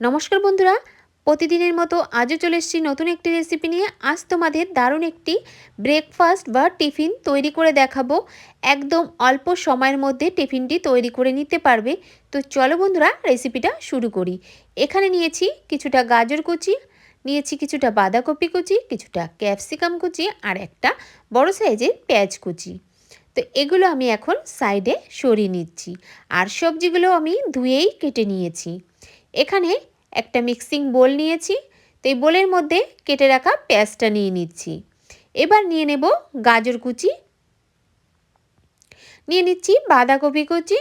নমস্কার বন্ধুরা, প্রতিদিনের মতো আজও চলে এসেছি নতুন একটি রেসিপি নিয়ে। আজ তোমাদের দারুণ একটি ব্রেকফাস্ট বা টিফিন তৈরি করে দেখাবো। একদম অল্প সময়ের মধ্যে টিফিনটি তৈরি করে নিতে পারবে। তো চলো বন্ধুরা রেসিপিটা শুরু করি। এখানে নিয়েছি কিছুটা গাজর কুচি, নিয়েছি কিছুটা বাঁধাকপি কুচি, কিছুটা ক্যাপসিকাম কুচি আর একটা বড় সাইজের পেঁয়াজ কুচি। তো এগুলো আমি এখন সাইডে সরিয়ে নিচ্ছি। আর সবজিগুলো আমি ধুয়েই কেটে নিয়েছি। এখানে একটা মিক্সিং বোল নিয়েছি, তো এই বোলের মধ্যে কেটে রাখা পেঁয়াজটা নিয়ে নিচ্ছি। এবার নিয়ে নেব গাজর কুচি। নিয়ে নিচ্ছি বাঁধাকপি কুচি।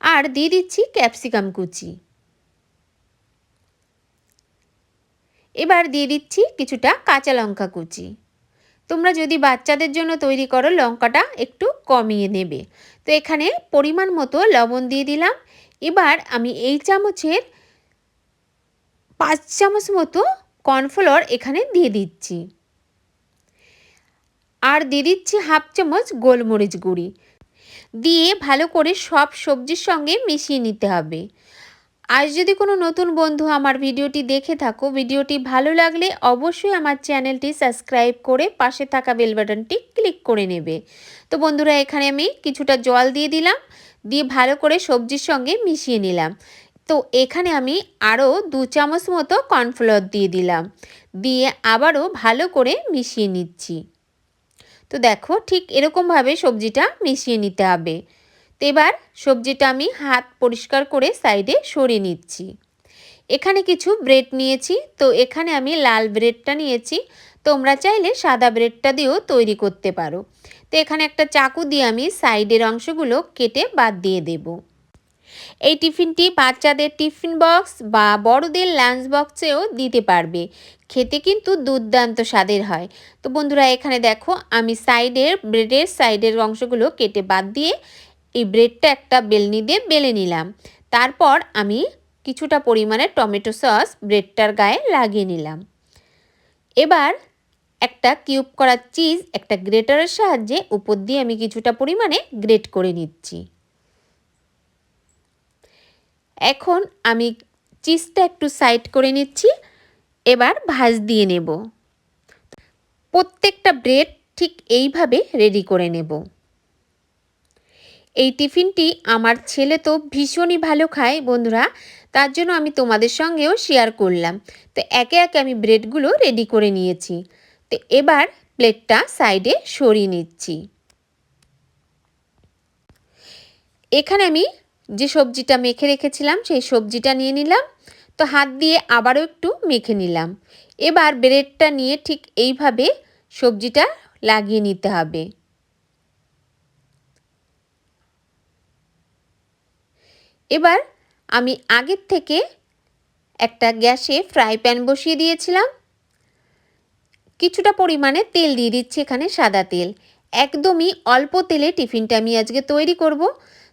আর দিয়ে দিচ্ছি ক্যাপসিকাম কুচি। এবার দিয়ে দিচ্ছি কিছুটা কাঁচা লঙ্কা কুচি। তোমরা যদি বাচ্চাদের জন্য তৈরি করো লঙ্কাটা একটু কমিয়ে নেবে। তো এখানে পরিমাণ মতো লবণ দিয়ে দিলাম। এবার আমি এই চামচের পাঁচ চামচ মতো কর্নফ্লোর এখানে দিয়ে দিচ্ছি। আর দিয়ে দিচ্ছি হাফ চামচ গোলমরিচ গুঁড়ি। দিয়ে ভালো করে সব সবজির সঙ্গে মিশিয়ে নিতে হবে। আজ যদি কোনো নতুন বন্ধু আমার ভিডিওটি দেখে থাকো, ভিডিওটি ভালো লাগলে অবশ্যই আমার চ্যানেলটি সাবস্ক্রাইব করে পাশে থাকা বেল বাটনটি ক্লিক করে নেবে। তো বন্ধুরা, এখানে আমি কিছুটা জল দিয়ে দিলাম, দিয়ে ভালো করে সবজির সঙ্গে মিশিয়ে নিলাম। তো এখানে আমি আরও দু চামচ মতো কর্নফ্লাওয়ার দিয়ে দিলাম, দিয়ে আবারও ভালো করে মিশিয়ে নিচ্ছি। তো দেখো, ঠিক এরকমভাবে সবজিটা মিশিয়ে নিতে হবে। তো এবার সবজিটা আমি হাত পরিষ্কার করে সাইডে সরিয়ে নিচ্ছি। এখানে কিছু ব্রেড নিয়েছি, তো এখানে আমি লাল ব্রেডটা নিয়েছি। তোমরা চাইলে সাদা ব্রেডটা দিয়েও তৈরি করতে পারো। তো এখানে একটা চাকু দিয়ে আমি সাইডের অংশগুলো কেটে বাদ দিয়ে দেব। এই টিফিনটি বাচ্চাদের টিফিন বক্স বা বড়দের লাঞ্চ বক্সেও দিতে পারবে। খেতে কিন্তু দুর্দান্ত স্বাদের হয়। তো বন্ধুরা, এখানে দেখো আমি সাইডের ব্রেডের সাইডের অংশগুলো কেটে বাদ দিয়ে এই ব্রেডটা একটা বেলনি দিয়ে বেলে নিলাম। তারপর আমি কিছুটা পরিমাণে টমেটো সস ব্রেডটার গায়ে লাগিয়ে নিলাম। এবার একটা কিউব করা চিজ, একটা গ্রেটারের সাহায্যে উপর দিয়ে আমি কিছুটা পরিমাণে গ্রেট করে নিচ্ছি। এখন আমি চিজটা একটু সাইড করে নিচ্ছি। এবার ভাজ দিয়ে নেব। প্রত্যেকটা ব্রেড ঠিক এইভাবে রেডি করে নেব। এই টিফিনটি আমার ছেলে তো ভীষণই ভালো খায় বন্ধুরা। তার জন্য আমি তোমাদের সঙ্গেও শেয়ার করলাম। তো একে একে আমি ব্রেডগুলো রেডি করে নিয়েছি। তো এবার প্লেটটা সাইডে সরিয়ে নিচ্ছি। এখানে আমি যে সবজিটা মেখে রেখেছিলাম, সেই সবজিটা নিয়ে নিলাম। তো হাত দিয়ে আবারও একটু মেখে নিলাম। এবার ব্রেডটা নিয়ে ঠিক এইভাবে সবজিটা লাগিয়ে নিতে হবে। এবার আমি আগের থেকে একটা গ্যাসে ফ্রাই প্যান বসিয়ে দিয়েছিলাম। কিছুটা পরিমাণে তেল দিয়ে দিচ্ছি এখানে সাদা তেল। একদমই অল্প তেলে টিফিনটা আমি আজকে তৈরি করব।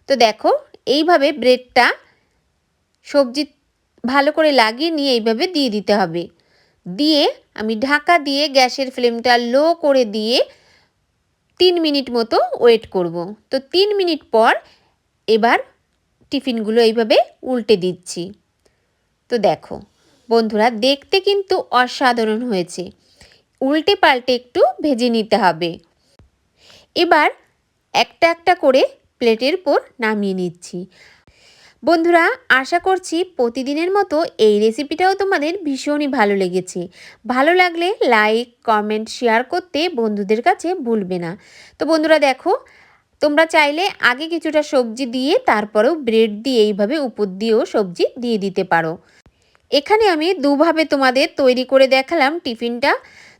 তো দেখো, এইভাবে ব্রেডটা সবজি ভালো করে লাগিয়ে নিয়ে এইভাবে দিয়ে দিতে হবে। দিয়ে আমি ঢাকা দিয়ে গ্যাসের ফ্লেমটা লো করে দিয়ে তিন মিনিট মতো ওয়েট করব। তো তিন মিনিট পর এবার টিফিনগুলো এইভাবে উল্টে দিচ্ছি। তো দেখো, বন্ধুরা, দেখতে কিন্তু অসাধারণ হয়েছে। উল্টে পাল্টে একটু ভেজে নিতে হবে। এবার একটা একটা করে প্লেটের পর নামিয়ে নিচ্ছি। বন্ধুরা, আশা করছি প্রতিদিনের মতো এই রেসিপিটাও তোমাদের ভীষণই ভালো লেগেছে। ভালো লাগলে লাইক, কমেন্ট, শেয়ার করতে বন্ধুদের কাছে ভুলবে না। তো বন্ধুরা, দেখো তোমরা চাইলে আগে কিছুটা সবজি দিয়ে, তারপরেও ব্রেড দিয়ে এইভাবে উপর দিয়েও সবজি দিয়ে দিতে পারো। এখানে আমি দুভাবে তোমাদের তৈরি করে দেখালাম টিফিনটা।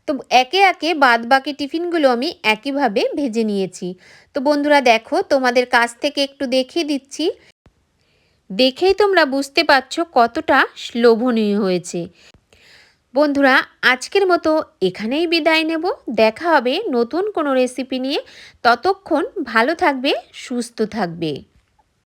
তো একে একে বাদ বাকি টিফিনগুলো আমি একইভাবে ভেজে নিয়েছি। তো বন্ধুরা দেখো, তোমাদের কাছ থেকে একটু দেখিয়ে দিচ্ছি। দেখেই তোমরা বুঝতে পারছ কতটা লোভনীয় হয়েছে। বন্ধুরা, আজকের মতো এখানেই বিদায় নেব। দেখা হবে নতুন কোনো রেসিপি নিয়ে। ততক্ষণ ভালো থাকবে, সুস্থ থাকবে।